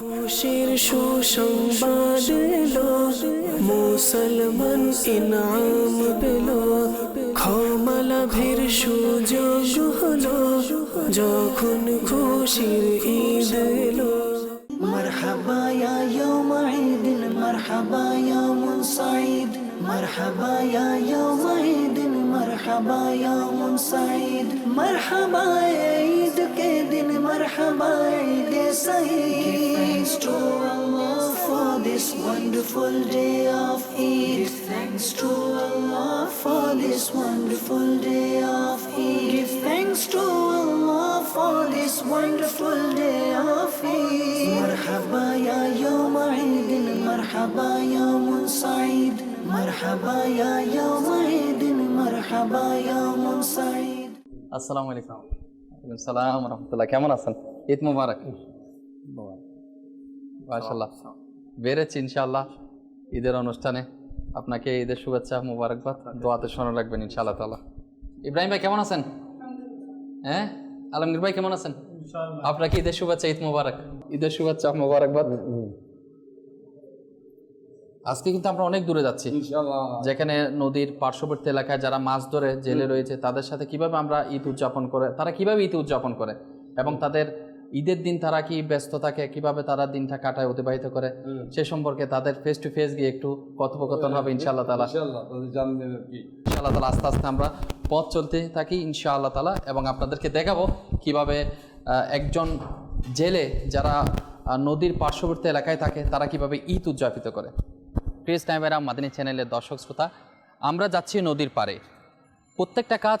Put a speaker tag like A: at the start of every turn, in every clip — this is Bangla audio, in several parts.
A: খুশির সুসংবাদ এলো মুসলমান ইনাম পেল ক্ষমা লাভের সুযোগ হলো যখন খুশির ঈদ এলো
B: مرحبا يا يوم عيد مرحبا يوم سعيد مرحبا يا يوم عيد مرحبا يا منسعيد مرحبا يا عيد كدن مرحبا عيد سعيد. Thanks to Allah for this wonderful day of Eid. Give thanks to Allah for this wonderful day of Eid. Give thanks to Allah for this wonderful day of Eid. مرحبا يا يوم عيد مرحبا يوم سعيد
C: ঈদের অনুষ্ঠানে আপনাকে ঈদের শুভেচ্ছা মুবারকবাদ দোয়াতে স্মরণ রাখবেন ইনশাআল্লাহ তালা ইব্রাহিম ভাই কেমন আছেন হ্যাঁ আলমগীর ভাই কেমন আছেন আপনাকে ঈদের শুভেচ্ছা ঈদ মুবারক ঈদের শুভেচ্ছা মুবারকবাদ আজকে কিন্তু আমরা অনেক দূরে যাচ্ছি। যেখানে নদীর পার্শ্ববর্তী এলাকায় যারা মাছ ধরে জেলে রয়েছে তাদের সাথে কীভাবে আমরা ঈদ উদযাপন করে তারা কীভাবে ঈদ উদযাপন করে? এবং তাদের ঈদের দিন তারা কি ব্যস্ত থাকে কীভাবে তারা দিনটা কাটায় অতিবাহিত করে? সে সম্পর্কে তাদের ফেস টু ফেস গিয়ে একটু কথোপকথন হবে ইনশাআল্লাহ তালা
D: ইনশাআল্লাহ
C: তালা আস্তে আস্তে আমরা পথ চলতে থাকি ইনশাআল্লাহ তালা এবং আপনাদেরকে দেখাবো কীভাবে একজন জেলে যারা নদীর পার্শ্ববর্তী এলাকায় থাকে তারা কীভাবে ঈদ উদযাপিত করে। প্রিয় টাইমেরা মাদিনী চ্যানেলের দর্শক শ্রোতা, আমরা যাচ্ছি নদীর পারে প্রত্যেকটা কাজ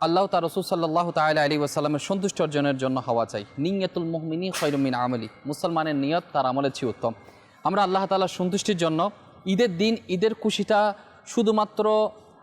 C: আল্লাহ তার রসুল সাল্লাহ তাল আলী ওয়াসাল্লামের সন্তুষ্ট অর্জনের জন্য হওয়া চাই। নিয়তুল মোহমিনী খৈরুমিন আমলি। মুসলমানের নিয়ত তার আমলের চেয়ে উত্তম। আমরা আল্লাহ তালার সন্তুষ্টির জন্য ঈদের দিন ঈদের খুশিটা শুধুমাত্র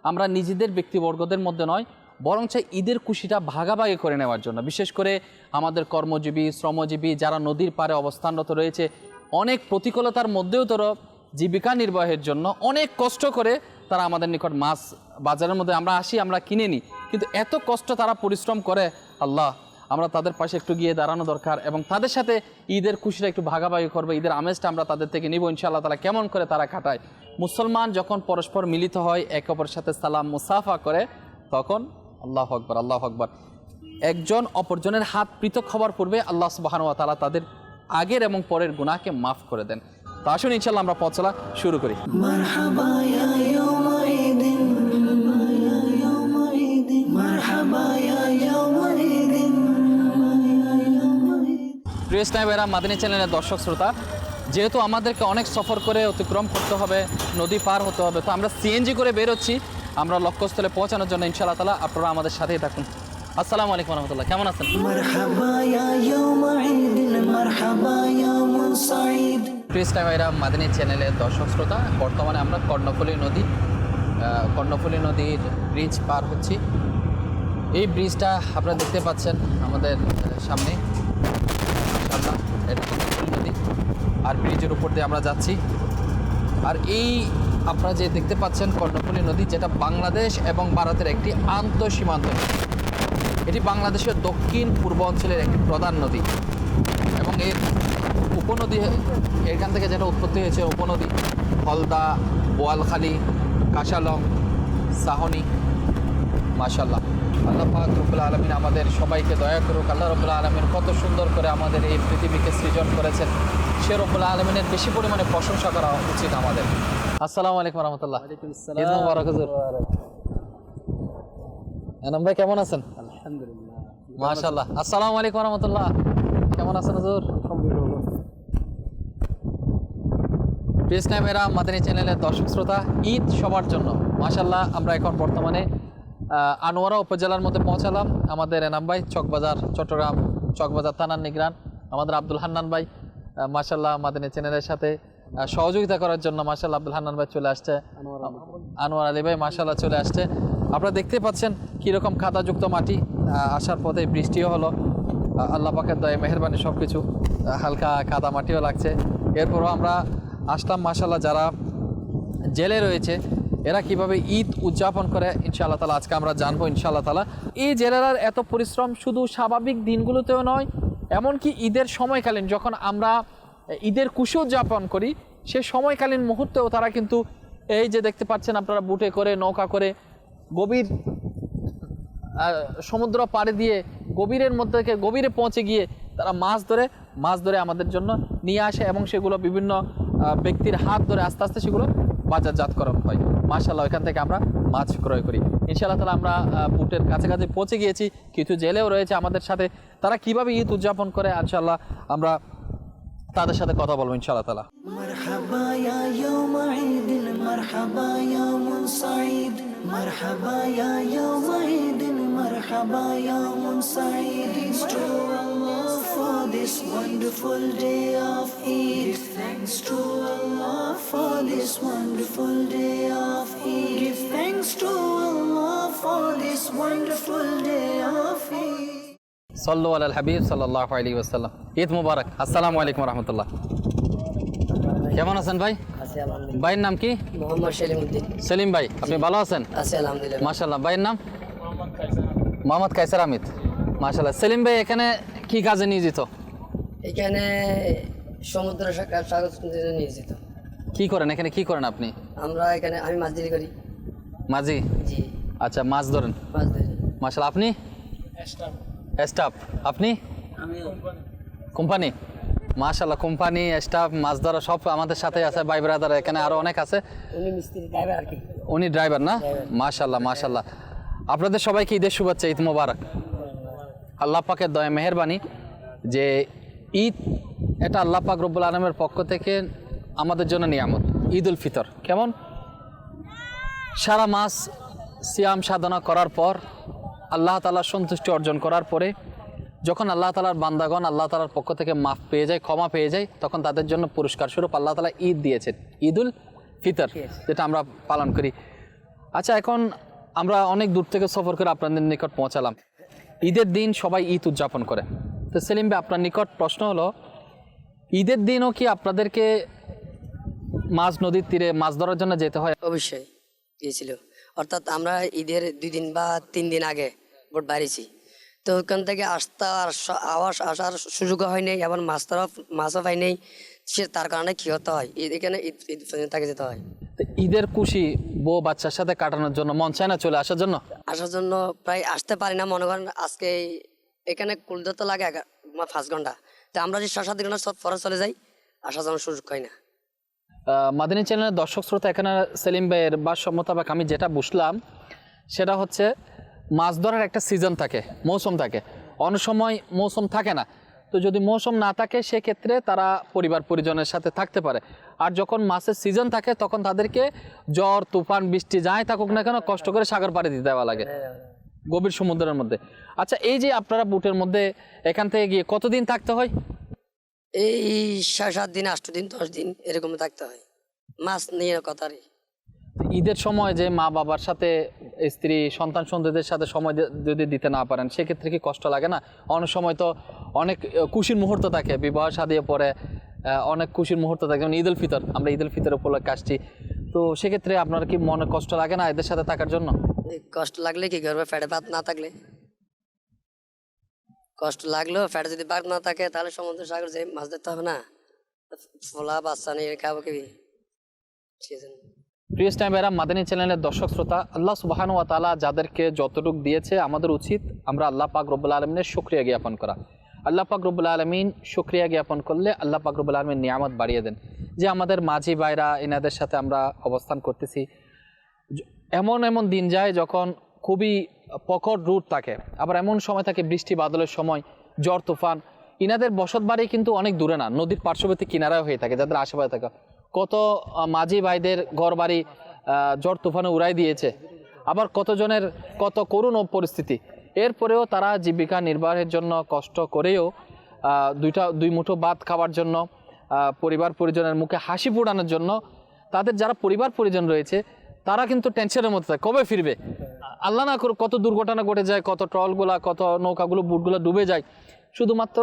C: আমরা নিজেদের ব্যক্তিবর্গদের মধ্যে নয় বরং বরঞ্চ ঈদের খুশিটা ভাগাভাগি করে নেওয়ার জন্য। বিশেষ করে আমাদের কর্মজীবী, শ্রমজীবী যারা নদীর পাড়ে অবস্থানরত রয়েছে, অনেক প্রতিকূলতার মধ্যেও তারা জীবিকা নির্বাহের জন্য অনেক কষ্ট করে তারা আমাদের নিকট মাছ বাজারের মধ্যে আমরা আসি, আমরা কিনে নিই। কিন্তু এত কষ্ট তারা পরিশ্রম করে, আল্লাহ, আমরা তাদের পাশে একটু গিয়ে দাঁড়ানো দরকার এবং তাদের সাথে ঈদের খুশিটা একটু ভাগাভাগি করব, ঈদের আমেজটা আমরা তাদের থেকে নিব, ইনশাআল্লাহ তারা কেমন করে তারা কাটায়। মুসলমান যখন পরস্পর মিলিত হয়, এক অপরের সাথে সালাম মুসাফা করে, তখন আল্লাহ আকবর আল্লাহ আকবর। একজন অপরজনের হাত পৃথক হওয়ার পূর্বে আল্লাহ সুবাহানুয়া তালা তাদের আগের এবং পরের গুণাকে মাফ করে দেন। তা আসুন ইনশাল্লাহ আমরা পথ চলা শুরু করি। প্রিয় স্নাইবেরা মাদিনী চ্যানেলের দর্শক শ্রোতা যেহেতু আমাদেরকে অনেক সফর করে অতিক্রম করতে হবে নদী পার হতে হবে তো আমরা সিএনজি করে বেরোচ্ছি। আমরা লক্ষ্যস্থলে পৌঁছানোর জন্য ইনশাআল্লাহ তালা আপনারা আমাদের সাথেই থাকুন। আসসালামু আলাইকুম রহমতুল্লাহ। কেমন আছেন? ক্রিস্টা ভাইরা মাদিনী চ্যানেলের দর্শক শ্রোতা, বর্তমানে আমরা কর্ণফুলী নদী কর্ণফুলী নদীর ব্রিজ পার হচ্ছি। এই ব্রিজটা আপনারা দেখতে পাচ্ছেন আমাদের সামনে। নদী, আর ব্রিজের উপর দিয়ে আমরা যাচ্ছি। আর এই আপনারা যে দেখতে পাচ্ছেন কর্ণফুলী নদী, যেটা বাংলাদেশ এবং ভারতের একটি আন্ত সীমান্ত এটি বাংলাদেশের দক্ষিণ পূর্ব অঞ্চলের একটি প্রধান নদী। এবং এর উপনদী এখান থেকে যেটা উৎপত্তি হয়েছে উপনদী হলদা বোয়ালখালী কাশালং সাহনি মাশাল্লাহ আল্লাহ পাক রব্বুল আলমিন আমাদের সবাইকে দয়া করুক। আল্লাহ রব্বুল আলমিন কত সুন্দর করে আমাদের এই পৃথিবীকে সৃজন করেছেন। সে রব্বুল আলমিনের বেশি পরিমাণে প্রশংসা করা উচিত আমাদের। আসসালামু আলাইকুম রহমতুল্লাহ এনাম ভাই কেমন আছেন?
D: আলহামদুলিল্লাহ।
C: মাশাল্লাহ আসসালামু আলাইকুম রহমতুল্লাহ কেমন আছেন হুজুর? প্রিয় স্নাইমেরা মাদানী চ্যানেলের দর্শক শ্রোতা ঈদ সবার জন্য। মাশাল্লাহ আমরা এখন বর্তমানে আনোয়ারা উপজেলার মধ্যে পৌঁছালাম। আমাদের এনাম ভাই চকবাজার চট্টগ্রাম চকবাজার থানার নিগরান আমাদের আব্দুল হান্নান ভাই মাশাল্লাহ মাদানী চ্যানেলের সাথে সহযোগিতা করার জন্য মাশাল্লাহ আব্দুল হান্নান ভাই চলে আসছে। আনোয়ার আলী ভাই। মাশাল্লাহ চলে আসছে। আপনারা দেখতে পাচ্ছেন কীরকম খাদাযুক্ত মাটি আসার পথে বৃষ্টিও হলো। আল্লাহ পাকের দয়ে মেহরবানি সব কিছু হালকা কাদা মাটিও লাগছে। এরপরও আমরা আসলাম মাশাল্লাহ যারা জেলে রয়েছে, এরা কীভাবে ঈদ উদযাপন করে, ইনশাআল্লাহ তালা আজকে আমরা জানব, ইনশাআল্লাহ তালা এই জেলেরার এত পরিশ্রম শুধু স্বাভাবিক দিনগুলোতেও নয়, এমনকি ঈদের সময়কালীন যখন আমরা ঈদের কুশ উদযাপন করি, সে সময়কালীন মুহূর্তেও তারা কিন্তু এই যে দেখতে পাচ্ছেন আপনারা বুটে করে, নৌকা করে, গভীর সমুদ্র পাড়ে দিয়ে গভীরের মধ্যে গভীরে পৌঁছে গিয়ে তারা মাছ ধরে মাছ ধরে আমাদের জন্য নিয়ে আসে এবং সেগুলো বিভিন্ন আহ, ব্যক্তির হাত ধরে আস্তে আস্তে সেগুলো বাজারজাতকরণ হয় মাশাল্লাহ এখান থেকে আমরা মাছ ক্রয় করি ইনশাআল্লাহ তালা আমরা আহ, বুটের কাছাকাছি পৌঁছে গিয়েছি কিছু জেলেও রয়েছে আমাদের সাথে তারা কিভাবে ঈদ উদযাপন করে ইনশাআল্লাহ আমরা তাদের সাথে কথা বলবো ইনশাআল্লাহ তালা
B: مرحبا يا يوم عيد مرحبا يوم سعيد مرحبا يا يوم for this wonderful day of Eid. Give thanks to Allah for this wonderful day of Eid. Give thanks to Allah for this wonderful day of Eid.
C: সল্লু আল হাবিব সাল্লাহ আলী ওসাল্লাম ঈদ মুবারক আসসালামু আলাইকুম রহমতুল্লাহ কেমন আছেন ভাই
E: আছি আলহামদুলিল্লাহ
C: ভাইয়ের নাম কি
E: মোহাম্মদ সেলিমউদ্দিন
C: সেলিম ভাই আপনি ভালো আছেন
E: আছি আলহামদুলিল্লাহ
C: মাশাল্লাহ ভাইয়ের নাম মোহাম্মদ কাইসার আমিদ মাশাল্লাহ সেলিম ভাই এখানে কি কাজে নিয়োজিত?
E: এখানে সমুদ্র দিতে নিয়োজিত।
C: কি করেন? এখানে কি করেন আপনি?
E: আমরা এখানে আমি মাছ ধরি করি।
C: মাঝি
E: জি।
C: আচ্ছা মাছ ধরেন।
E: মাছ ধরি।
C: মাশাল্লাহ আপনি? স্টাফ। আপনি? কোম্পানি? মাশাল্লাহ কোম্পানি স্টাফ মাছ ধরা সব আমাদের সাথে আছে। ভাই ব্রাদার এখানে আরও অনেক আছে।
E: উনি মিস্ত্রি ড্রাইভার আর কি।
C: উনি ড্রাইভার না? মাশাল্লাহ মাশাল্লাহ আপনাদের সবাইকে ঈদের শুভেচ্ছা ঈদ মোবারক। আল্লাহ পাকের দয়া মেহরবানি যে ঈদ এটা আল্লাহ পাক রব্বুল আলমের পক্ষ থেকে আমাদের জন্য নিয়ামত। ঈদ উল ফিতর কেমন? সারা মাস সিয়াম সাধনা করার পর আল্লাহ তালার সন্তুষ্টি অর্জন করার পরে যখন আল্লাহ তালার বান্দাগণ আল্লাহ তালার পক্ষ থেকে মাফ পেয়ে যায় ক্ষমা পেয়ে যায় তখন তাদের জন্য পুরস্কার স্বরূপ আল্লাহ তালা ঈদ দিয়েছেন। ঈদ উল ফিতর যেটা আমরা পালন করি। আচ্ছা এখন আমরা অনেক দূর থেকে সফর করে আপনাদের নিকট পৌঁছালাম। ঈদের দিন সবাই ঈদ উদযাপন করে। তো সেলিম ভাই, আপনার নিকট প্রশ্ন হলো, ঈদের দিনও কি আপনাদেরকে মাছ নদীর তীরে মাছ ধরার জন্য যেতে হয়?
E: অবশ্যই, গিয়েছিল। অর্থাৎ আমরা ঈদের দুই দিন বা তিন দিন আগে বোট বাড়িছি তো ওখান থেকে আসতে আর আওয়াজ আসার সুযোগ হয় নাই আবার মাছ ধরা মাছও পাই নাই। সে তার কারণে কি হতে হয়? ঈদ এখানে ঈদ ঈদ পর্যন্ত তাকে যেতে হয়।
C: তো ঈদের খুশি বউ বাচ্চার সাথে কাটানোর জন্য মন চায় না চলে আসার জন্য?
E: আসার জন্য প্রায় আসতে পারি না মনে করেন আজকে এখানে কুলদতে লাগে পাঁচ ঘণ্টা। তো আমরা যে ছয় সাত ঘণ্টা সব পরে চলে যাই আসার জন্য সুযোগ হয় না।
C: মাদিনী চ্যানেলের দর্শক শ্রোতা এখানে সেলিম ভাইয়ের ভাষ্য মোতাবেক আমি যেটা বুঝলাম সেটা হচ্ছে মাছ ধরার একটা সিজন থাকে মৌসুম থাকে। অনেক সময় মৌসুম থাকে না তো যদি মৌসুম না থাকে, সেক্ষেত্রে তারা পরিবার পরিজনের সাথে থাকতে পারে। আর যখন মাছের সিজন থাকে, তখন তাদেরকে জ্বর, তুফান, বৃষ্টি যাই থাকুক না কেন, কষ্ট করে সাগর পাড়ি দিতে দেওয়া লাগে। গভীর সমুদ্রের মধ্যে। আচ্ছা এই যে আপনারা বুটের মধ্যে এখান থেকে গিয়ে কতদিন থাকতে হয়?
E: এই সাত দিন, আট দিন, দশ দিন এরকম থাকতে হয়। মাছ নিয়ে কথা আর কি।
C: ঈদের সময় যে মা বাবার সাথে স্ত্রী, সন্তান সন্ততিদের সাথে সময় যদি দিতে না পারেন, সেক্ষেত্রে কি কষ্ট লাগে না? অনেক সময় তো অনেক খুশির মুহূর্ত থাকে, বিবাহ সাদিয়ে পরে অনেক খুশির মুহূর্ত থাকে, যেমন ঈদ উল ফিতর, আমরা ঈদ উল ফিতর উপলক্ষে আসছি। তো সেক্ষেত্রে আপনার কি মনে কষ্ট লাগে না এদের সাথে থাকার জন্য?
E: কষ্ট লাগলে কি করবে? ফ্যাটে ভাত না থাকলে? কষ্ট লাগলেও ফ্যাটে যদি ভাত না থাকে, তাহলে সমুদ্র সাগর যে মাছ ধরতে হবে না? ফোলা বাচ্চা নিয়ে খাব কি? সেজন্য
C: প্রিয় টাইমেরা মাদানী চ্যানেলের দর্শক শ্রোতা, আল্লাহ সুবাহানু তাআলা যাদেরকে যতটুক দিয়েছে আমাদের উচিত আমরা আল্লাহ পাক রব্বুল আলমিনের শুক্রিয়া জ্ঞাপন করা। আল্লাহ পাক রব্বুল আলমিন শুক্রিয়া জ্ঞাপন করলে আল্লাহ পাক রব্বুল আলমিন নিয়ামত বাড়িয়ে দেন। যে আমাদের মাঝি ভাইরা এনাদের সাথে আমরা অবস্থান করতেছি। এমন এমন দিন যায় যখন খুবই প্রখর রুট থাকে, আবার এমন সময় থাকে বৃষ্টি বাদলের সময় ঝড় তুফান। ইনাদের বসত বাড়ি কিন্তু অনেক দূরে না, নদীর পার্শ্ববর্তী কিনারায় হয়ে থাকে, যাদের আশেপাশে থাকে। কত মাঝি ভাইদের ঘর বাড়ি আহ, ঝড় তুফানে উড়াই দিয়েছে। আবার কতজনের কত করুণ পরিস্থিতি। এরপরেও তারা জীবিকা নির্বাহের জন্য কষ্ট করেও দুইটা দুই মুঠো ভাত খাওয়ার জন্য পরিবার পরিজনের মুখে হাসি ফোটানোর জন্য তাদের যারা পরিবার পরিজন রয়েছে তারা কিন্তু টেনশনের মধ্যে থাকে কবে ফিরবে? আল্লাহ না করুক কত দুর্ঘটনা ঘটে যায় কত ট্রলগুলা কত নৌকাগুলো বুটগুলো ডুবে যায়। শুধুমাত্র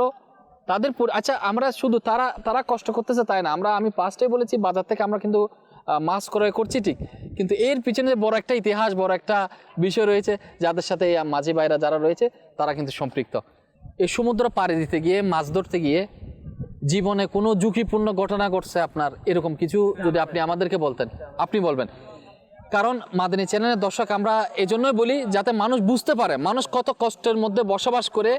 C: তাদের আচ্ছা আমরা শুধু তারা তারা কষ্ট করতেছে তাই না? আমরা, আমি পাঁচটাই বলেছি, বাজার থেকে আমরা কিন্তু মাছ ক্রয় করছি ঠিক। কিন্তু এর পিছনে বড় একটা ইতিহাস, বড় একটা বিষয় রয়েছে, যাদের সাথে এই মাঝি ভাইরা যারা রয়েছে, তারা কিন্তু সম্পৃক্ত। এই সমুদ্র পাড়ি দিতে গিয়ে, মাছ ধরতে গিয়ে, জীবনে কোনো ঝুঁকিপূর্ণ ঘটনা ঘটছে আপনার? এরকম কিছু যদি আপনি আমাদেরকে বলতেন, আপনি বলবেন। কারণ, মাদানী চ্যানেলের দর্শক, আমরা এজন্যই বলি, যাতে মানুষ বুঝতে পারে, মানুষ কত কষ্টের মধ্যে বসবাস করে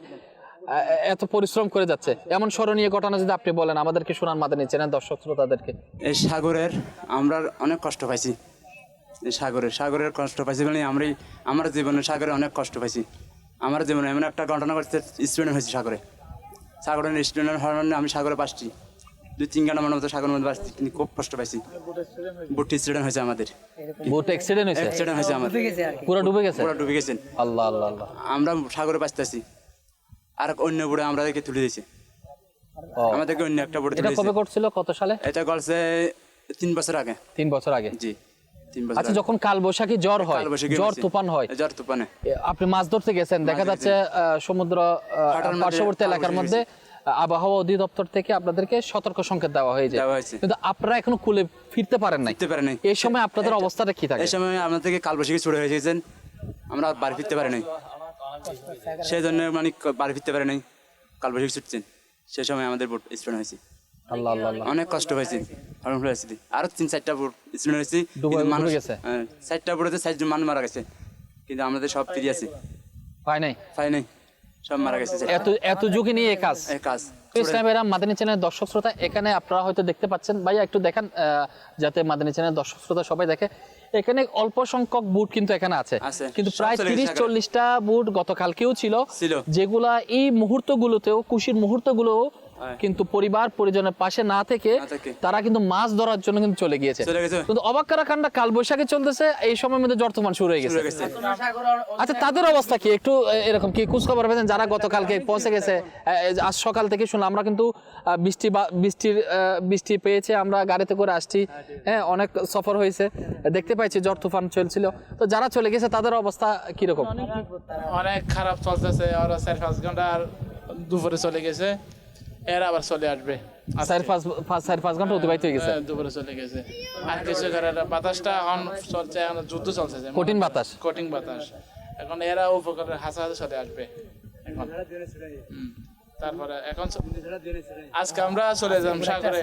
C: এত পরিশ্রম করে যাচ্ছে। এমন স্মরণীয় ঘটনা যদি আপনি বলেন আমাদেরকে শোনান মাদানী চ্যানেল দর্শক শ্রোতাদেরকে
F: এই সাগরের আমরা অনেক কষ্ট পাইছি। এই সাগরের সাগরের কষ্ট পাইছি মানে আমরাই আমার জীবনে সাগরে অনেক কষ্ট পাইছি। আমার জীবনে এমন একটা ঘটনা ঘটছে স্টুডেন্ট হয়েছি সাগরে। সাগরের স্টুডেন্ট হওয়ার মানে আমি সাগরে পাসছি দুই তিন ঘণ্টা মতো সাগরের মধ্যে পাসছি কিন্তু খুব কষ্ট পাইছি। বুটি স্টুডেন্ট হয়েছে আমাদের।
C: বোট অ্যাক্সিডেন্ট হয়েছে?
F: অ্যাক্সিডেন্ট হয়েছে আমাদের।
C: পুরো ডুবে গেছে?
F: পুরো ডুবে গেছেন
C: আল্লাহ আল্লাহ আল্লাহ।
F: আমরা সাগরে বাঁচতেছি। আর অন্য বুড়ে আমাদেরকে তুলে দিয়েছে। আমাদেরকে অন্য একটা বুড়ে
C: এটা কবে করছিল? কত সালে?
F: এটা করছে তিন বছর আগে।
C: তিন বছর আগে?
F: জি
C: আচ্ছা যখন কাল বৈশাখী জ্বর হয় জ্বর তুফান হয়
F: জ্বর তুফানে।
C: আপনি মাছ ধরতে গেছেন দেখা যাচ্ছে সমুদ্র পার্শ্ববর্তী এলাকার মধ্যে আবহাওয়া অধিদপ্তর থেকে আপনাদেরকে সতর্ক সংকেত দেওয়া হয়েছে।
F: দেওয়া হয়েছে।
C: কিন্তু আপনারা এখনও কুলে ফিরতে পারেন নাই।
F: ফিরতে পারে নাই।
C: এই সময় আপনাদের অবস্থাটা কি থাকে?
F: এই সময় আমাদের থেকে কালবৈশাখী ছুটে হয়ে গেছেন। আমরা বাড়ি ফিরতে পারি নাই। সেই জন্য মানে বাড়ি ফিরতে পারি নাই। কালবৈশাখী ছুটছেন। সেই সময় আমাদের বোট স্টুডেন্ট হয়েছে।
C: আল্লাহ আল্লাহ
F: অনেক কষ্ট হয়েছে। হরণ পরিস্থিতি আরও তিন চারটা বোট স্টুডেন্ট হয়েছে। মানুষ
C: গেছে?
F: হ্যাঁ, চারটা বোটেতে চারজন মানুষ মারা গেছে। কিন্তু আমাদের সব ফিরে আছে।
C: পাই নাই?
F: পাই নাই। সব মারা গেছে।
C: এত এত ঝুঁকি নিয়ে এই কাজ?
F: এই কাজ।
C: তো মাদানী চ্যানেলের দর্শক শ্রোতা এখানে আপনারা হয়তো দেখতে পাচ্ছেন। ভাইয়া একটু দেখান যাতে মাদানী চ্যানেলের দর্শক শ্রোতা সবাই দেখে। এখানে অল্প সংখ্যক বুট কিন্তু এখানে আছে। কিন্তু প্রায় তিরিশ চল্লিশটা বুট গতকালকেও ছিল
F: ছিল।
C: যেগুলা এই মুহূর্ত মুহূর্তগুলোতেও খুশির মুহূর্তগুলো কিন্তু পরিবার পরিজনের পাশে না থেকে তারা কিন্তু মাছ ধরার জন্য কিন্তু চলে গিয়েছে। কিন্তু অবাক করা কাণ্ডা কাল বৈশাখে চলতেছে এই সময়ের মধ্যে জ্বর তুফান শুরু হয়ে গেছে। আচ্ছা তাদের অবস্থা কি? একটু এরকম কি খোঁজ খবর পেয়েছেন? যারা গতকালকে পৌঁছে গেছে আজ সকাল থেকে শুনলাম আমরা কিন্তু বৃষ্টি বৃষ্টির বৃষ্টি পেয়েছে আমরা গাড়িতে করে আসছি। হ্যাঁ অনেক সফর হয়েছে। দেখতে পাইছি জ্বর তুফান চলছিল। তো যারা চলে গেছে তাদের অবস্থা কীরকম?
G: অনেক খারাপ চলতেছে ওরা চার পাঁচ ঘণ্টা আর দুপুরে চলে গেছে। এর আবার চলে আসবে।
C: চার পাঁচ পাঁচ চার পাঁচ ঘণ্টা অতিবাহিত হয়ে গেছে।
G: হ্যাঁ, দুপুরে চলে গেছে। আর কিছু করে বাতাসটা এখন চলছে এখন যুদ্ধ চলছে
C: কঠিন বাতাস।
G: কঠিন বাতাস। এখন এরা হাসা হাসা চলে আসবে। এখন। তারপরে এখন আজকে আমরা চলে যাব সাগরে।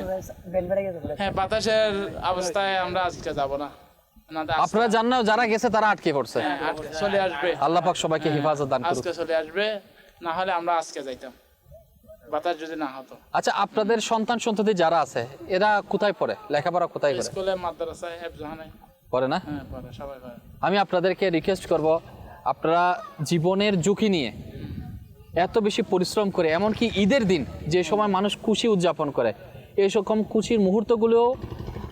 G: হ্যাঁ বাতাসের অবস্থায় আমরা আজকে যাব না।
C: আপনারা জান না যারা গেছে তারা আটকে পড়ছে।
G: হ্যাঁ, চলে আসবে।
C: আল্লাহ পাক সবাইকে হেফাজত দান করুক।
G: আজকে চলে আসবে না হলে আমরা আজকে যাইতাম। বাতাস যদি না হতো।
C: আচ্ছা আপনাদের সন্তান সন্ততি যারা আছে এরা কোথায় পড়ে? লেখাপড়া কোথায় করে
G: স্কুলে মাদ্রাসায় হেফজহানে
C: পড়ে না?
G: হ্যাঁ পড়ে সবাই পড়ে।
C: আমি আপনাদেরকে রিকোয়েস্ট করব আপনারা জীবনের ঝুঁকি নিয়ে এত বেশি পরিশ্রম করে এমনকি ঈদের দিন যে সময় মানুষ খুশি উদযাপন করে এই রকম খুশির মুহূর্তগুলোও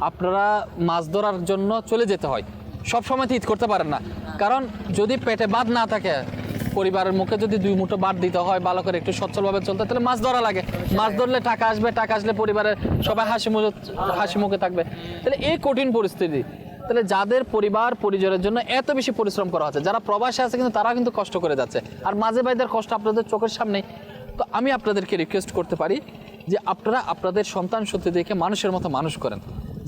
C: আপনারা মাছ ধরার জন্য চলে যেতে হয়। সব সময় তো ঈদ করতে পারেন না। কারণ যদি পেটে বাদ না থাকে পরিবারের মুখে যদি দুই মুঠো বাদ দিতে হয়, ভালো করে একটু সচ্ছলভাবে চলতে, তাহলে মাছ ধরা লাগে। মাছ ধরলে টাকা আসবে, টাকা আসলে পরিবারের সবাই হাসি মুখে হাসি মুখে থাকবে। তাহলে এই কঠিন পরিস্থিতি, তাহলে যাদের পরিবার পরিজনের জন্য এত বেশি পরিশ্রম করা হচ্ছে, যারা প্রবাসে আছে কিন্তু তারা কিন্তু কষ্ট করে যাচ্ছে। আর মাঝে ভাইদের কষ্ট আপনাদের চোখের সামনে। তো আমি আপনাদেরকে রিকোয়েস্ট করতে পারি যে আপনারা আপনাদের সন্তান সত্যি দেখে মানুষের মতো মানুষ করেন।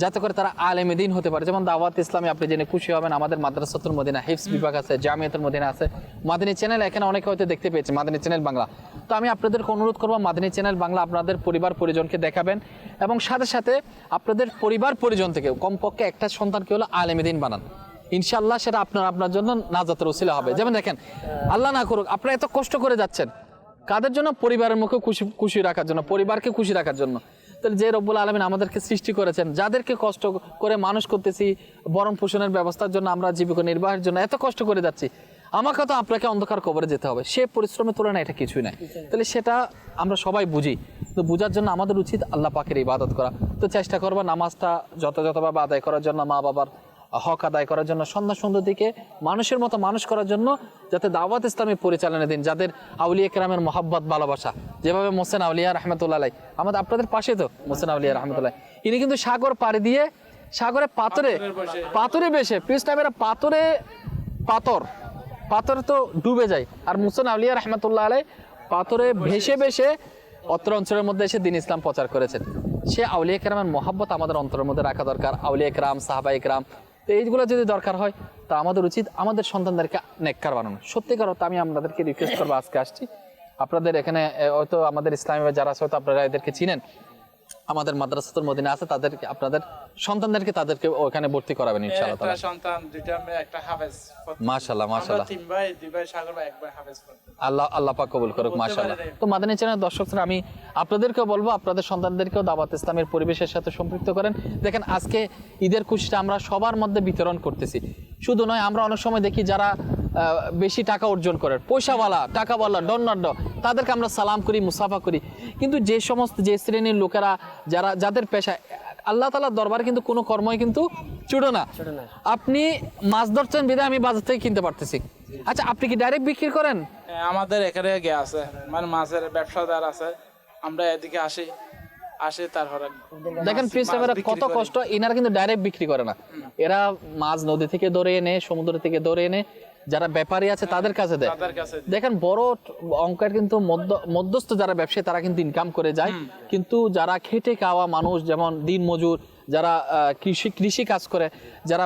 C: যাতে করে তারা আলেমে দিন হতে পারে। যেমন দাওয়াত ইসলামে আপনি জেনে খুশি হবেন আমাদের মাদ্রাসাতুল মদিনা হিফস বিভাগ আছে জামিয়াতুল মদিনা আছে মাদিনী চ্যানেল এখানে অনেকে হয়তো দেখতে পেয়েছে মাদিনী চ্যানেল বাংলা। তো আমি আপনাদেরকে অনুরোধ করব মাদিনী চ্যানেল বাংলা আপনাদের পরিবার পরিজনকে দেখাবেন এবং সাথে সাথে আপনাদের পরিবার পরিজন থেকে কমপক্ষে একটা সন্তানকে হলো আলেমে দিন বানান। ইনশাল্লাহ সেটা আপনার আপনার জন্য নাজাতের উসিলা হবে। যেমন দেখেন আল্লাহ না করুক আপনারা এত কষ্ট করে যাচ্ছেন কাদের জন্য? পরিবারের মুখে খুশি খুশি রাখার জন্য পরিবারকে খুশি রাখার জন্য। তাহলে যে রব্বুল আলমিন আমাদেরকে সৃষ্টি করেছেন, যাদেরকে কষ্ট করে মানুষ করতেছি, বরণ পোষণের ব্যবস্থার জন্য আমরা জীবিকা নির্বাহের জন্য এত কষ্ট করে যাচ্ছি, আমাকে তো আপনাকে অন্ধকার কবরে যেতে হবে। সে পরিশ্রমের তুলনায় এটা কিছুই নাই। তাহলে সেটা আমরা সবাই বুঝি। তো বোঝার জন্য আমাদের উচিত আল্লাহ পাকের ইবাদত করা। তো চেষ্টা করব নামাজটা যথাযথভাবে আদায় করার জন্য মা বাবার হক আদায় করার জন্য সন্ধ্যা সন্ধ্যা দিকে মানুষের মতো মানুষ করার জন্য যাতে দাওয়াত ইসলামী পরিচালনা দিন যাদের আউলিয়া কেরামের মহাব্বত ভালোবাসা। যেভাবে মোসেন আউলিয়া রহমতুল্লাহ আমাদের আপনাদের পাশে তো মোসেন আউলিয়া রহমতুল্লাহ ইনি কিন্তু সাগর পাড়ি দিয়ে সাগরে পাথরে পাথরে বেশে পিস টাইমের পাথরে পাথর পাথর তো ডুবে যায়। আর মুসেন আউলিয়া রহমতুল্লাহ আলাই পাথরে ভেসে ভেসে অত্র অঞ্চলের মধ্যে এসে দিন ইসলাম প্রচার করেছেন। সে আউলিয়া কেরামের মহাব্বত আমাদের অন্তরের মধ্যে রাখা দরকার। আউলিয়া কেরাম সাহাবা একরাম তো এইগুলো যদি দরকার হয়, তো আমাদের উচিত আমাদের সন্তানদেরকে নেককার বানানো। সত্যিকার অর্থে আমি আপনাদেরকে রিকোয়েস্ট করব, আজকে আসছি। আপনাদের এখানে হয়তো আমাদের ইসলামী যারা আছে, হয়তো আপনারা এদেরকে চিনেন। আমাদের মাদ্রাসাতুল মদিনা আছে তাদেরকে আপনাদের সন্তানদেরকে তাদেরকে ওখানে ভর্তি করাবেন ইনশাআল্লাহ
G: একটা
C: তাআলা
G: সন্তান দুইটা মেয়ে একটা হাফেজ
C: মাশাআল্লাহ মাশাআল্লাহ।
G: তিন ভাই দুই ভাই সাগর ভাই এক ভাই হাফেজ পড়তো।
C: আল্লাহ আল্লাহ পাক কবুল করুক মাশাআল্লাহ। তো মাদানী চ্যানেল দর্শক শ্রোতা, আমি আপনাদেরকেও বলব আপনাদের সন্তানদেরকেও দাওয়াত ইসলামের পরিবেশের সাথে সম্পৃক্ত করেন। দেখেন আজকে ঈদের খুশিটা আমরা সবার মধ্যে বিতরণ করতেছি। শুধু নয় আমরা অনেক সময় দেখি যারা বেশি টাকা অর্জন করেন পয়সাওয়ালা টাকাওয়ালা ডন্নাড্ড তাদেরকে আমরা সালাম করি মুসাফা করি। কিন্তু যে সমস্ত যে শ্রেণির লোকেরা যারা যাদের পেশা আল্লাহ তালার দরবারে কিন্তু কোনো কর্মই কিন্তু চুটো না। আপনি মাছ ধরছেন বিধায় আমি বাজার থেকে কিনতে পারতেছি। আচ্ছা আপনি কি ডাইরেক্ট বিক্রি করেন?
G: আমাদের এখানে গে আছে মানে মাছের ব্যবসাদার আছে। আমরা এদিকে আসি আসি তারপরে
C: দেখেন কত কষ্ট এনারা কিন্তু ডাইরেক্ট বিক্রি করে না। এরা মাছ নদী থেকে ধরে এনে সমুদ্র থেকে ধরে এনে যারা ব্যাপারী আছে তাদের কাছে দেয়। দেখেন বড় অঙ্কের কিন্তু মধ্যস্থ যারা ব্যবসায়ী তারা কিন্তু ইনকাম করে যায়। কিন্তু যারা খেটে খাওয়া মানুষ যেমন দিন মজুর যারা কৃষি কৃষি কাজ করে যারা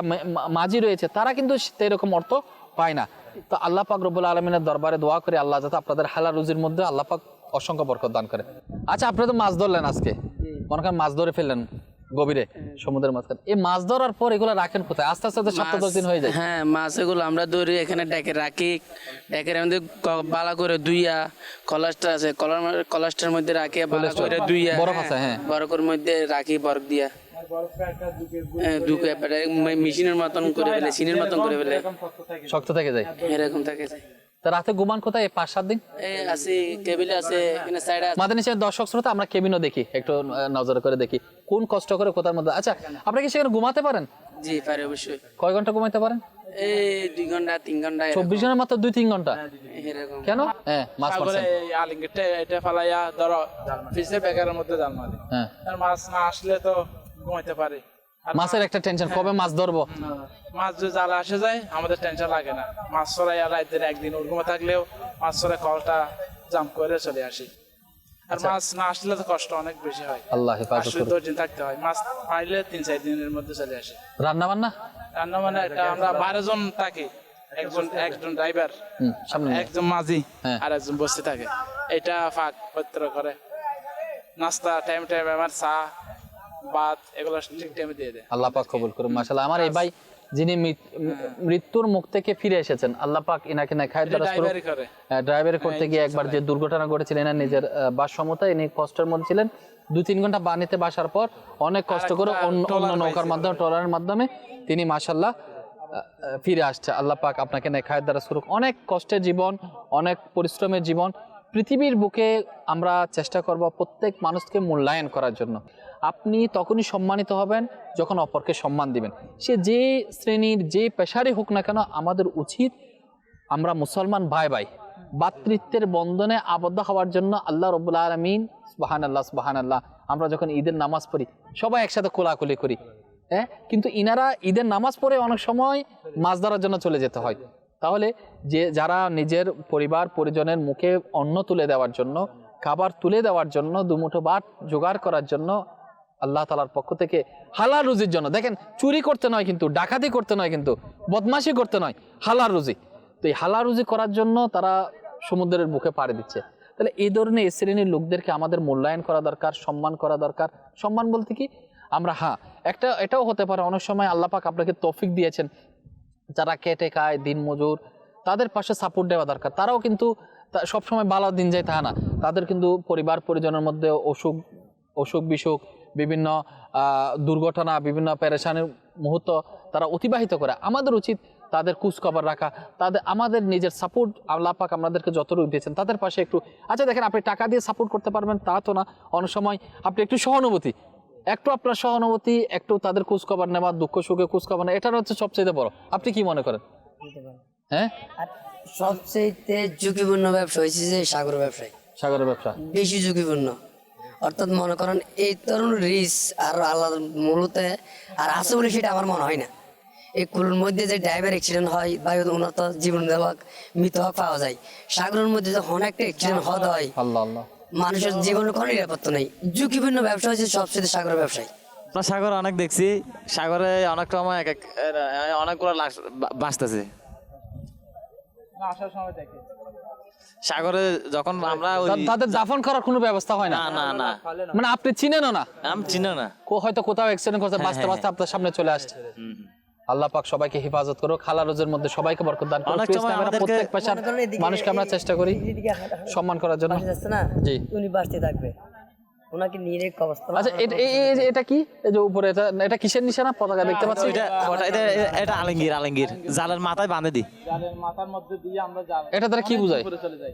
C: মাঝি রয়েছে তারা কিন্তু এরকম অর্থ পায় না। তো আল্লাহ পাক রব্বুল আলমিনের দরবারে দোয়া করে আল্লাহ যাতে আপনাদের হালা রুজির মধ্যে আল্লাহ পাক অসংখ্য বরকত দান করে। আচ্ছা আপনি তো মাছ ধরলেন আজকে। মনে করেন মাছ ধরে ফেললেন। গভীরে সমুদ্রের মাঝখানে। এই মাছ ধরার পর এগুলো রাখেন কোথায়? আস্তে আস্তে তো সপ্তাহ দশ দিন হয়ে যায়।
H: হ্যাঁ মাছ এগুলো আমরা ধরি এখানে ডেকে রাখি। ডেকের মধ্যে ক- বালা করে দুইয়া কলাসটা আছে কলার ম- মধ্যে রাখি বালা করে দুইয়া
C: বরফ আছে, হ্যাঁ।
H: বরফের মধ্যে রাখি বরফ দিয়া। হ্যাঁ, দুকে মেশিনের মতন করে ফেলে সিনের মতন করে ফেলে।
C: শক্ত থাকে যায়।
H: এরকম থাকে।
C: তা রাতে ঘুমান কোথায়? পাঁচ সাত দিন?
H: আছে কেবিল আছে এখানে সাইডে
C: মাদানী সাহেব দর্শক শ্রোতা আমরা কেবিনও দেখি একটু নজর করে দেখি। কোন কষ্ট করে কোথার মধ্যে আচ্ছা আপনি কি সেখানে ঘুমাতে পারেন?
H: জি পারে অবশ্যই।
C: কয় ঘণ্টা ঘুমাইতে পারেন?
H: এই দুই ঘণ্টা তিন ঘণ্টা।
C: চব্বিশ জনের মাত্র দুই তিন
H: ঘণ্টা?
C: কেন? হ্যাঁ মাছ মারছেন।
G: আলিঙ্গিটা এটা ফালাইয়া ধরো ফিসে বেকারের মধ্যে জাল মারি।
C: হ্যাঁ।
G: মাছ না আসলে তো ঘুমাইতে পারি।
C: মাছের একটা টেনশন কবে মাছ ধরবো?
G: মাছ যদি জালে আসে যায় আমাদের টেনশন লাগে না। মাছ ছড়াই আর একদিন একদিন উর্গুমে থাকলেও মাছ ছড়াই কলটা জাম করে চলে আসি। আর মাছ না আসলে তো কষ্ট অনেক বেশি হয়।
C: আল্লাহ হেফাজত করুন
G: দশ দিন থাকতে হয়। মাছ পাইলে তিন চার দিনের মধ্যে চলে আসে।
C: রান্না বান্না
G: রান্না মানে একটা আমরা বারো জন থাকি। একজন একজন ড্রাইভার
C: সামনে
G: একজন মাঝি
C: হ্যাঁ।
G: আর একজন বসে থাকে। এটা ফাঁক পত্র করে। নাস্তা টাইম টাইম আমার চা ভাত এগুলো ঠিক টাইমে দিয়ে দেয়।
C: আল্লাহ পাক কবুল করুন মাশাআল্লাহ। আমার এই ভাই যিনি মৃত্যুর মুখ থেকে ফিরে এসেছেন আল্লাহ পাক ইনাকে না খায় দ্বারা
G: করে।
C: ড্রাইভার করতে গিয়ে একবার যে দুর্ঘটনা ঘটেছিল এনার নিজের আহ, বাসমতায় ইনি কষ্টের মধ্যে ছিলেন। দুই তিন ঘণ্টা বানিতে বাসার পর অনেক কষ্ট করে অন্য অন্য নৌকার মাধ্যমে ট্রলারের মাধ্যমে তিনি মাশাল্লাহ ফিরে আসছে। আল্লাহ পাক আপনাকে নেখায়ের দ্বারা শুরু অনেক কষ্টের জীবন অনেক পরিশ্রমের জীবন পৃথিবীর বুকে আমরা চেষ্টা করব প্রত্যেক মানুষকে মূল্যায়ন করার জন্য। আপনি তখনই সম্মানিত হবেন যখন অপরকে সম্মান দিবেন। সে যে শ্রেণির যে পেশারই হোক না কেন, আমাদের উচিত আমরা মুসলমান ভাই ভাই, ভাতৃত্বের বন্ধনে আবদ্ধ হওয়ার জন্য আল্লাহ রবুল্লা আলমিন সুবাহান আল্লাহ সুবাহান আল্লাহ আমরা যখন ঈদের নামাজ পড়ি, সবাই একসাথে কোলাকুলি করি। হ্যাঁ? কিন্তু ইনারা ঈদের নামাজ পড়ে অনেক সময় মাছ ধরার জন্য চলে যেতে হয়। তাহলে যে, যারা নিজের পরিবার, পরিজনের মুখে অন্ন তুলে দেওয়ার জন্য, খাবার তুলে দেওয়ার জন্য, দুমুঠো ভাত জোগাড় করার জন্য আল্লাহ তালার পক্ষ থেকে হালাল রুজির জন্য। দেখেন, চুরি করতে নয় কিন্তু, ডাকাতি করতে নয় কিন্তু, বদমাশি করতে নয়, হালাল রুজি। তো এই হালাল রুজি করার জন্য তারা সমুদ্রের বুকে পাড়ি দিচ্ছে। তাহলে এই ধরনের এই শ্রেণির লোকদেরকে আমাদের মূল্যায়ন করা দরকার, সম্মান করা দরকার। সম্মান বলতে কি? আমরা হ্যাঁ একটা, এটাও হতে পারে, অনেক সময় আল্লাহ পাক আপনাকে তৌফিক দিয়েছেন। যারা কেটে খায়, দিন মজুর, তাদের পাশে সাপোর্ট দেওয়া দরকার। তারাও কিন্তু সবসময় ভালো দিন যায় তা না। তাদের কিন্তু পরিবার পরিজনের মধ্যে অসুখ অসুখ বিসুখ বিভিন্ন দুর্ঘটনা বিভিন্ন পেরেশানির মুহূর্ত তারা অতিবাহিত করে। আমাদের উচিত তাদের খোঁজখবর রাখা তাদের আমাদের নিজের সাপোর্ট আল্লাহ পাক আমাদেরকে যতটুকু দিয়েছেন তাদের পাশে একটু আচ্ছা দেখেন আপনি টাকা দিয়ে সাপোর্ট করতে পারবেন তা তো না। অনেক সময় আপনি একটু সহানুভূতি একটু আপনার সহানুভূতি একটু তাদের খোঁজখবর নেওয়া দুঃখ সুখে খোঁজখবর নেওয়া এটার হচ্ছে সবচেয়ে বড়। আপনি কি মনে করেন? হ্যাঁ?
E: সবচেয়ে ঝুঁকিপূর্ণ ব্যবসা হয়েছে যে সাগর ব্যবসায়।
C: সাগরের ব্যবসা।
E: বেশি ঝুঁকিপূর্ণ। অর্থাৎ মনে করেন এই তরুণ রিস আর আল্লাহ মূলত আর আছে বলে সেটা আমার মনে হয় না। এই কুলুর মধ্যে যে ড্রাইভার অ্যাক্সিডেন্ট হয় বা উন্নত জীবন দেওয়া মৃত পাওয়া যায়। সাগরের মধ্যে যখন একটা অ্যাক্সিডেন্ট হতে হয়
C: আল্লাহ আল্লাহ।
E: মানুষের জীবনের কোনো নিরাপত্তা নেই। ঝুঁকিপূর্ণ ব্যবসা হচ্ছে সবচেয়ে সাগর ব্যবসায়।
I: আমরা সাগর অনেক দেখছি। সাগরে অনেক সময় এক এক অনেকগুলো লাশ বাঁচতেছে।
G: আসার সময় দেখে।
I: সাগরে যখন আমরা
C: তাদের দাফন করার কোনো ব্যবস্থা হয় না?
I: না না
C: মানে আপনি চিনেন না?
I: আমি চিনে না।
C: কো- হয়তো কোথাও অ্যাক্সিডেন্ট করছে
I: হ্যাঁ,
C: বাঁচতে
I: হ্যাঁ,
C: বাঁচতে আপনার সামনে চলে আসছে। আল্লাহ পাক সবাইকে হেফাজত করো খালা রোজের মধ্যে সবাইকে বরকত দান করো প্রত্যেক পেশার
E: মনে
C: মানুষকে আমরা চেষ্টা করি সম্মান করার জন্য। জি।
E: উনি বাঁচতে থাকবে। ওনাকে নিয়ে রেখে অবস্থা
C: আচ্ছা এটা কি? এই যে উপরে এটা এটা কিসের নিশানা? পতাকা দেখতে পাচ্ছি।
I: এটা এটা- এটা আলঙ্গির আলঙ্গির। জালের মাথায় বাঁধে দিই।
G: জালের মাথার মধ্যে দিয়ে আমরা জাল
C: এটা দ্বারা কি বোঝায়?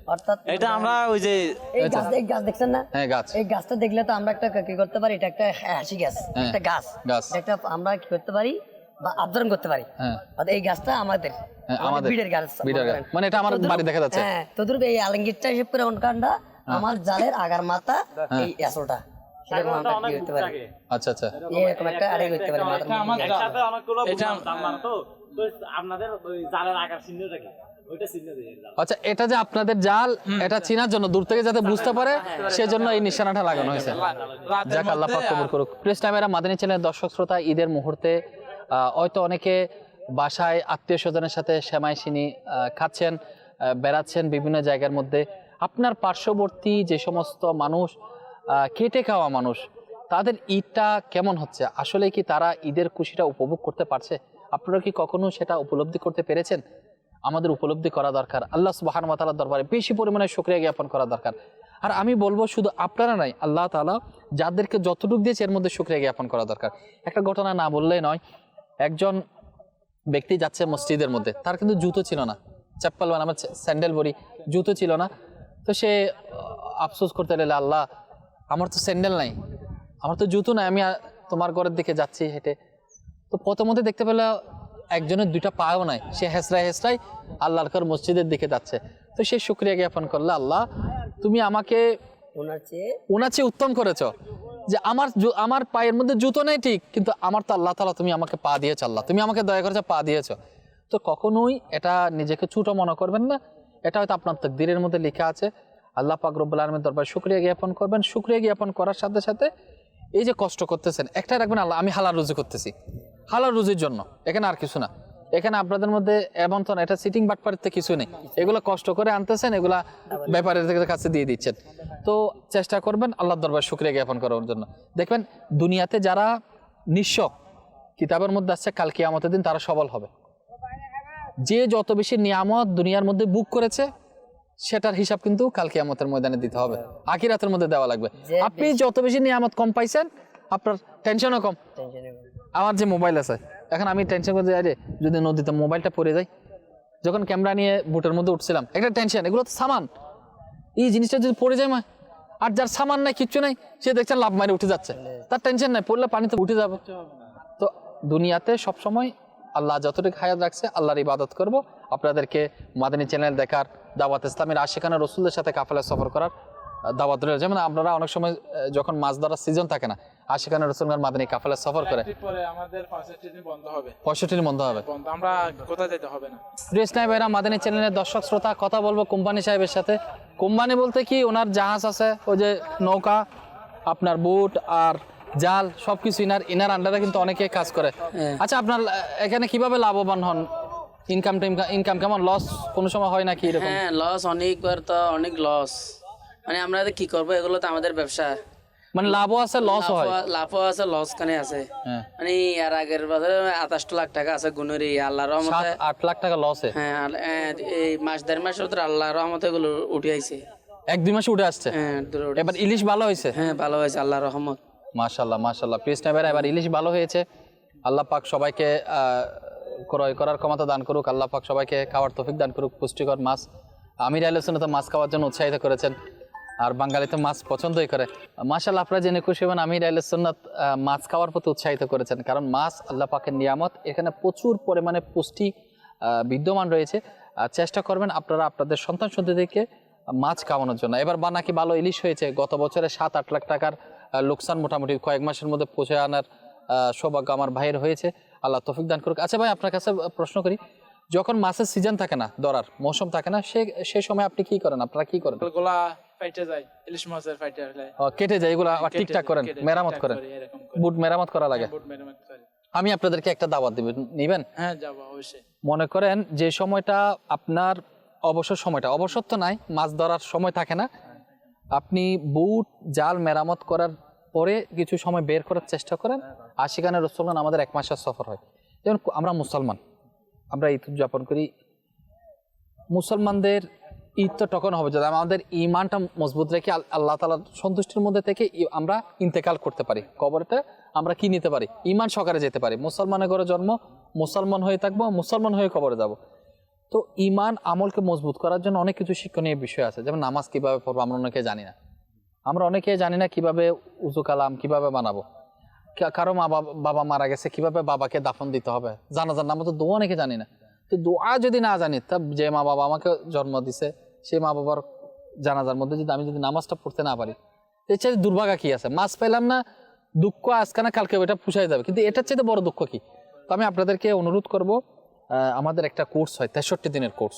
E: অর্থাৎ
I: এটা আমরা ওই যে
E: এই গাছ এই গাছ দেখছেন না?
C: হ্যাঁ গাছ।
E: এই গাছটা দেখলে তো আমরা একটা কি করতে পারি? এটা একটা হাসি গাছ
C: হ্যাঁ,
E: একটা গাছ।
C: গাছ।
E: এটা একটা আমরা কি করতে পারি? বা আবদারণ করতে পারি।
C: হ্যাঁ।
E: এই গাছটা আমাদের।
C: হ্যাঁ, আমাদের।
E: বিড়ের গাছ।
C: বিড়ের গাছ। মানে এটা আমার বাড়ি দেখা যাচ্ছে।
E: হ্যাঁ তদ্রুপ এই আলঙ্গিরটা হিসেব করে অনকানটা
C: হ্যাঁ।
E: আমার জালের আগার মাথা এই আসলটা
C: আচ্ছা আচ্ছা।
E: এরকম একটা আড়াই করতে পারি
I: জালের আকার
C: আচ্ছা এটা যে আপনাদের জাল এটা চেনার জন্য দূর থেকে যাতে বুঝতে পারে সেজন্য এই নিশানাটা লাগানো হয়েছে। যাক আল্লাহ পাক কবুল করুক। প্রেস টাইমেরা মাদানী চ্যানেলের দর্শক শ্রোতা ঈদের মুহূর্তে আহ, হয়তো অনেকে বাসায় আত্মীয় স্বজনের সাথে সেমাই সিনি আহ, খাচ্ছেন আহ, বেড়াচ্ছেন বিভিন্ন জায়গার মধ্যে। আপনার পার্শ্ববর্তী যে সমস্ত মানুষ কেটে খাওয়া মানুষ, তাদের ঈদটা কেমন হচ্ছে? আসলে কি তারা ঈদের খুশিটা উপভোগ করতে পারছে? আপনারা কি কখনো সেটা উপলব্ধি করতে পেরেছেন? আমাদের উপলব্ধি করা দরকার। আল্লাহ সুবাহান তালার দরবারে বেশি পরিমাণে শুক্রিয়া জ্ঞাপন করা দরকার। আর আমি বলব শুধু আপনারা নাই আল্লাহ তালা যাদেরকে যতটুকু দিয়েছে এর মধ্যে শুক্রিয়া জ্ঞাপন করা দরকার। একটা ঘটনা না বললেই নয়, একজন ব্যক্তি যাচ্ছে মসজিদের মধ্যে, তার কিন্তু জুতো ছিল না। চাপ্পাল মানে আমার স্যান্ডেল বড়ি, জুতো ছিল না। তো সে আফসোস করতে লাগলে আল্লাহ আমার তো স্যান্ডেল নাই আমার তো জুতো নাই আমি তোমার ঘরের দিকে যাচ্ছি হেঁটে। তো প্রথমতে দেখতে পেলে একজনের দুইটা পাও নাই সে হেসরাই হেসরাই আল্লাহর কর মসজিদের দিকে যাচ্ছে। তো সে শুক্রিয়া জ্ঞাপন করল আল্লাহ তুমি আমাকে
E: ওনার চেয়ে
C: উত্তম করেছ যে আমার আমার পায়ের মধ্যে জুতো নেই ঠিক কিন্তু আমার তো আল্লাহ তালা তুমি আমাকে পা দিয়েছ আল্লাহ তুমি আমাকে দয়া করেছ পা দিয়েছ। তো কখনোই এটা নিজেকে ছোটো মনে করবেন না এটা হয়তো আপনার তকদিরের মধ্যে লেখা আছে। আল্লাহ পাক রব্বুল আলমের দরবার শুক্রিয়া জ্ঞাপন করবেন। শুক্রিয়া জ্ঞাপন করার সাথে সাথে এই যে কষ্ট করতেছেন একটা রাখবেন, আল্লাহ, আমি হালাল রুজি করতেছি। হালাল রুজির জন্য। এখানে আর কিছু না। এখানে আপনাদের মধ্যে এমন তো এটা সিটিং বাটপাড়িতে কিছু নেই। এগুলো কষ্ট করে আনতেছেন, এগুলা ব্যাপারীদের কাছে দিয়ে দিচ্ছেন। তো চেষ্টা করবেন আল্লাহর দরবার শুক্রিয়া জ্ঞাপন করার জন্য। দেখবেন, দুনিয়াতে যারা নিঃস্ব, কিতাবের মধ্যে আসছে কাল আমাদের দিন তারা সবল হবে। যে যত বেশি নিয়ামত দুনিয়ার মধ্যে বুক করেছে সেটার হিসাব কিন্তু কাল কিয়ামতের ময়দানে দিতে হবে। আখিরাতের মধ্যে দেওয়া লাগবে। আপনি যত বেশি নিয়ামত কম পাইছেন আপনার টেনশনও কম। আমার যে মোবাইল আছে এখন আমি টেনশন করতে যাই যে যদি নদীতে মোবাইলটা পড়ে যায় যখন ক্যামেরা নিয়ে বুটের মধ্যে উঠছিলাম একটা টেনশন এগুলো তো সামান। এই জিনিসটা যদি পড়ে যায় মা আর যার সামান নাই কিচ্ছু নাই সে দেখছেন লাভ মারে উঠে যাচ্ছে। তার টেনশন নাই পড়লে পানিতে উঠে যাবে। তো দুনিয়াতে সবসময় আল্লাহ যতটুকু হায়াত রাখছে আল্লাহর ইবাদত করব। আপনাদেরকে মাদানী চ্যানেল দেখার দাওয়াত ইসলামের আশিখানা রসুলদের সাথে কাফেলা সফর করার দাওয়াত রইল। যেমন আপনারা অনেক সময় যখন মাছ ধরার সিজন থাকে না আশিখানা রসুলগার মাদানী কাফেলা সফর করে।
G: আমাদের পঁয়ষট্টি দিন বন্ধ হবে। আমরা কোথায় যেতে হবে না?
C: প্রিয় স্নাই ভাইরা মাদানী চ্যানেলের দর্শক শ্রোতা কথা বলব কোম্পানি সাহেবের সাথে। কোম্পানি বলতে কি ওনার জাহাজ আছে ওই যে নৌকা আপনার বুট আর জাল সবকিছু ইনার ইনার আন্ডারে কিন্তু অনেকে কাজ করে। আচ্ছা আপনার এখানে কীভাবে লাভবান হন? ইনকাম ইনকাম কেমন? লস কোনো সময় হয় নাকি এরকম?
H: হ্যাঁ লস অনেকবার তো অনেক লস মানে আমরা কি করব এগুলো তো আমাদের ব্যবসা।
C: মানে লাভও আছে লস হয়।
H: লাভও- আছে লস কানে আছে।
C: হ্যাঁ।
H: মানে এর আগের বছরে আঠাশটা লাখ টাকা আছে গুণেরই আল্লাহ রহমতে।
C: আট লাখ টাকা লসে
H: হ্যাঁ এই মাস দেড় মাস ভিতরে আল্লাহ রহমতে এগুলো উঠে আইছে।
C: এক দুই মাসে উঠে আসছে?
H: হ্যাঁ
C: এবার ইলিশ ভালো হয়েছে?
H: হ্যাঁ ভালো হয়েছে আল্লাহ রহমত।
C: মাশাল্লাহ মাশাল্লাহ প্রিয় স্নাইবার এবার ইলিশ ভালো হয়েছে। আল্লাহ পাক সবাইকে ক্রয় করার ক্ষমতা দান করুক। আল্লাহ পাক সবাইকে খাওয়ার তফিক দান করুক। পুষ্টিকর মাছ। আমির আলোচনা তো মাছ খাওয়ার জন্য উৎসাহিত করেছেন। আর বাঙালি তো মাছ পছন্দই করে। মাশাল্লাহ আপনারা জেনে খুশি হবেন, আমির আলোচনাত মাছ খাওয়ার প্রতি উৎসাহিত করেছেন। কারণ মাছ আল্লাহ পাকের নিয়ামত। এখানে প্রচুর পরিমাণে পুষ্টি বিদ্যমান রয়েছে। চেষ্টা করবেন আপনারা আপনাদের সন্তান সন্ততিকে মাছ খাওয়ানোর জন্য। এবার বা নাকি ভালো ইলিশ হয়েছে। গত বছরে সাত আট লাখ টাকার লোকসান মোটামুটি কয়েক মাসের মধ্যে পৌঁছে আনার সৌভাগ্য আমার ভাইয়ের হয়েছে। আল্লাহ তফিক দান করুক। আচ্ছা ভাই আপনার কাছে প্রশ্ন করি যখন মাছের সিজন থাকে না ধরার মৌসুম থাকে না সে সে সময় আপনি কি করেন? আপনারা কি করেন?
G: গোলা ফাইটে যায় ইলিশ মাছের ফাইটে
C: কেটে যায় এগুলো আবার ঠিকঠাক করেন মেরামত করেন। বুট মেরামত করা লাগে?
G: বুট মেরামত করি।
C: আমি আপনাদেরকে একটা দাওয়াত দিব নিবেন?
G: হ্যাঁ যাব অবশ্যই।
C: মনে করেন যে সময়টা আপনার অবসর সময়টা অবসর তো নাই মাছ ধরার সময় থাকে না। আপনি বুট জাল মেরামত করার পরে কিছু সময় বের করার চেষ্টা করেন, আর সেখানে রসুলমান আমাদের এক মাসের সফর হয়। যেমন আমরা মুসলমান, আমরা ঈদ উদযাপন করি। মুসলমানদের ঈদ তো তখন হবে, যদি আমাদের ইমানটা মজবুত রেখে আল- আল্লাহ তালার সন্তুষ্টির মধ্যে থেকে আমরা ইন্তেকাল করতে পারি। কবরতে আমরা কি নিতে পারি? ইমান সকারে যেতে পারি। মুসলমানের ঘরে জন্ম, মুসলমান হয়ে থাকব, মুসলমান হয়ে কবরে যাব। তো ইমান আমলকে মজবুত করার জন্য অনেক কিছু শিক্ষণীয় বিষয় আছে। যেমন নামাজ কীভাবে পড়ব, আমরা অনেকে জানি না। আমরা অনেকে জানি না কীভাবে উজু কালাম, কীভাবে বানাবো। কারও মা বাবা মারা গেছে, কীভাবে বাবাকে দাফন দিতে হবে? জানাজার নাম তো দোয়া অনেকে জানি না। তো দোয়া যদি না জানি, তা যে মা বাবা আমাকে জন্ম দিছে সেই মা বাবার জানাজার মধ্যে যদি আমি যদি নামাজটা পড়তে না পারি, এর দুর্ভাগা কি আছে? মাছ পেলাম না, দুঃখ আজকে না কালকে ওইটা পুষাই যাবে। কিন্তু এটার চাইতে বড় দুঃখ কি? তো আমি আপনাদেরকে অনুরোধ করব আমাদের একটা কোর্স হয়, তেষট্টি দিনের কোর্স।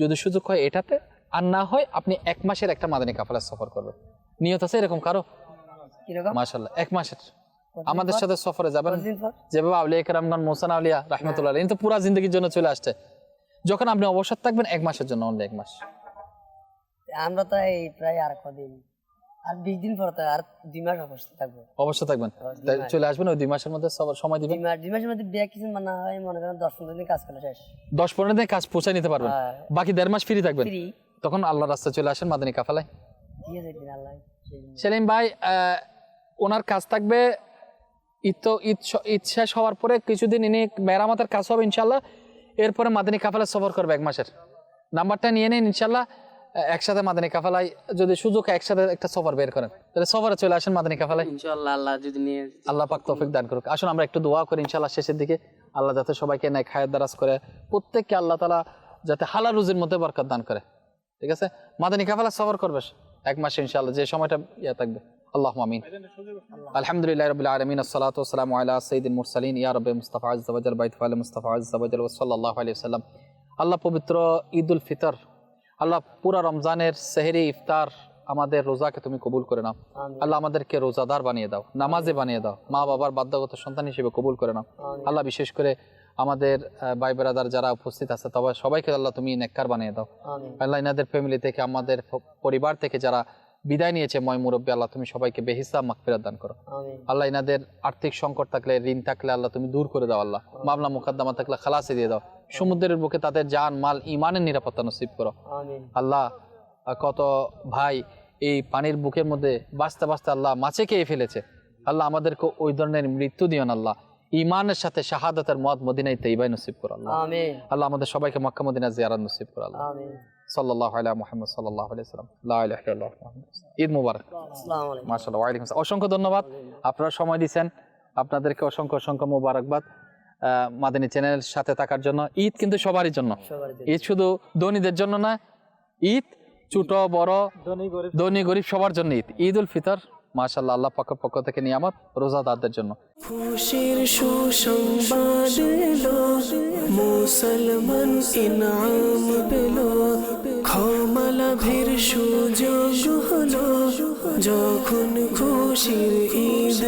C: যদি সুযোগ হয় এটাতে, আর না হয় আপনি এক মাসের একটা মাদানী কাফালার সফর করবেন। নিয়ত আছে এরকম
E: কারও?
C: মাশাল্লাহ এক মাসের। আমাদের সাথে সফরে যাবেন যেভাবে আউলিয়া কেরামগণ মোসান আউলিয়া রাহমাতুল্লাহ কিন্তু পুরা জিন্দগির জন্য চলে আসছে। যখন আপনি অবসর থাকবেন এক মাসের জন্য অনলি এক মাস।
E: আমরা তো এই প্রায় আর কদিন আর বিশ দিন পর আর দুই মাস অবস্থা থাকব।
C: অবসর থাকবেন। চলে আসবেন ওই দুই মাসের মধ্যে সবার সময় দিবেন?
E: দুই মাসের মধ্যে বিয়ে কিছু মানা হয় মনে করেন দশ পনেরো দিন কাজ করলে শেষ।
C: দশ পনেরো দিন কাজ পৌঁছায় নিতে পারবেন।
E: হ্যাঁ।
C: বাকি দেড় মাস ফ্রি থাকবেন। তখন আল্লাহ রাস্তা চলে আসেন মাদানী কাফালায়। সেলিম ভাই ওনার কাজ থাকবে ঈদ তো ঈদ ঈদ শেষ হওয়ার পরে কিছুদিন ইনি মেরামতের কাজ হবে ইনশাল্লাহ এরপরে মাদানী কাফালায় সফর করবে এক মাসের। নাম্বারটা নিয়ে নিন ইনশাল্লাহ একসাথে মাদানী কাফালায় যদি সুযোগ একসাথে একটা সফর বের করেন। তাহলে সফরে চলে আসেন মাদানী কাফালায়।
H: ইনশাল্লাহ আল্লাহ যদি নিয়ে
C: আল্লাহ পাক তৌফিক দান করুক। আসুন আমরা একটু দোয়া করি ইনশাল্লাহ শেষের দিকে। আল্লাহ যাতে সবাইকে নেয় খায়ের দারাজ করে প্রত্যেককে আল্লাহ তালা যাতে হালা রুজির মধ্যে বরকত দান করে। ঠিক আছে? মাদানী কাফালা সফর করবে এক মাসে ইনশাল্লাহ যে সময়টা ইয়া থাকবে। আল্লাহ আমিন। আলহামদুলিল্লাহ রবিল আলমিন আসসালাতু ওয়াসসালামু আলা সাইয়্যিদিল মুরসালিন ইয়া রাব্বি মুস্তাফা আজ্জা বাইত ফালে মুস্তাফা ওয়া সাল্লাল্লাহু আলাইহি ওয়াসাল্লাম। আল্লাহ পবিত্র ঈদুল ফিতর আল্লাহ পুরা রমজানের সেহরি ইফতার আমাদের রোজাকে তুমি কবুল করে নাও। আল্লাহ আমাদেরকে রোজাদার বানিয়ে দাও নামাজে বানিয়ে দাও মা বাবার বাধ্যগত সন্তান হিসেবে কবুল করে নাও। আল্লাহ বিশেষ করে আমাদের ভাই বেড়াদার যারা উপস্থিত আছে তবে সবাইকে আল্লাহ তুমি নেককার বানিয়ে দাও। আল্লাহ ইনাদের ফ্যামিলি থেকে আমাদের পরিবার থেকে যারা বিদায় নিয়েছে ময় মুরব্বী আল্লাহ তুমি সবাইকে বেহিসাব মাগফিরাত দান করো। আল্লাহ ইনাদের আর্থিক সংকট থাকলে ঋণ থাকলে আল্লাহ তুমি দূর করে দাও আল্লাহ। মামলা মুকদ্দমা থাকলে খালাসে দিয়ে দাও। সমুদ্রের বুকে তাদের জান মাল ইমানের নিরাপত্তা নসিব করো। আল্লাহ কত ভাই এই পানির বুকের মধ্যে বাঁচতে বাঁচতে আল্লাহ মাছে খেয়ে ফেলেছে। আল্লাহ আমাদেরকে ওই ধরনের মৃত্যু দিও না আল্লাহ। ইমানের সাথে শাহাদাতের মদ মদিনাই তেইবাই নসিব করো আল্লাহ।
E: আমিন।
C: আল্লাহ আমাদের সবাইকে মক্কা মদিনা জিয়ারাত নসিব করো আল্লাহ। সাল্লাল্লাহু আলা মুহাম্মদ সাল্লাল্লাহু আলাইহি সাল্লাম লা ইলাহা ইল্লাল্লাহ ঈদ মুবারক।
E: আসসালামু আলাইকুম।
C: মাশাআল্লাহ ওয়া আলাইকুম অসংখ্য ধন্যবাদ। আপনারা সময় দিয়েছেন। আপনাদেরকে অসংখ্য অসংখ্য মুবারকবাদ আহ, মাদানী চ্যানেলের সাথে থাকার জন্য। ঈদ কিন্তু সবারই জন্য।
E: জন্য।
C: ঈদ শুধু ধনীদের জন্য না ঈদ ছোট বড় ধনী গরিব সবার জন্য ঈদ। ঈদ উল ফিতর। মাশাল্লাহ আল্লাহ পক্ষ পক্ষ থেকে নিয়ামত রোজাদারদের জন্য।
A: খুশির যখন খুশির ঈদ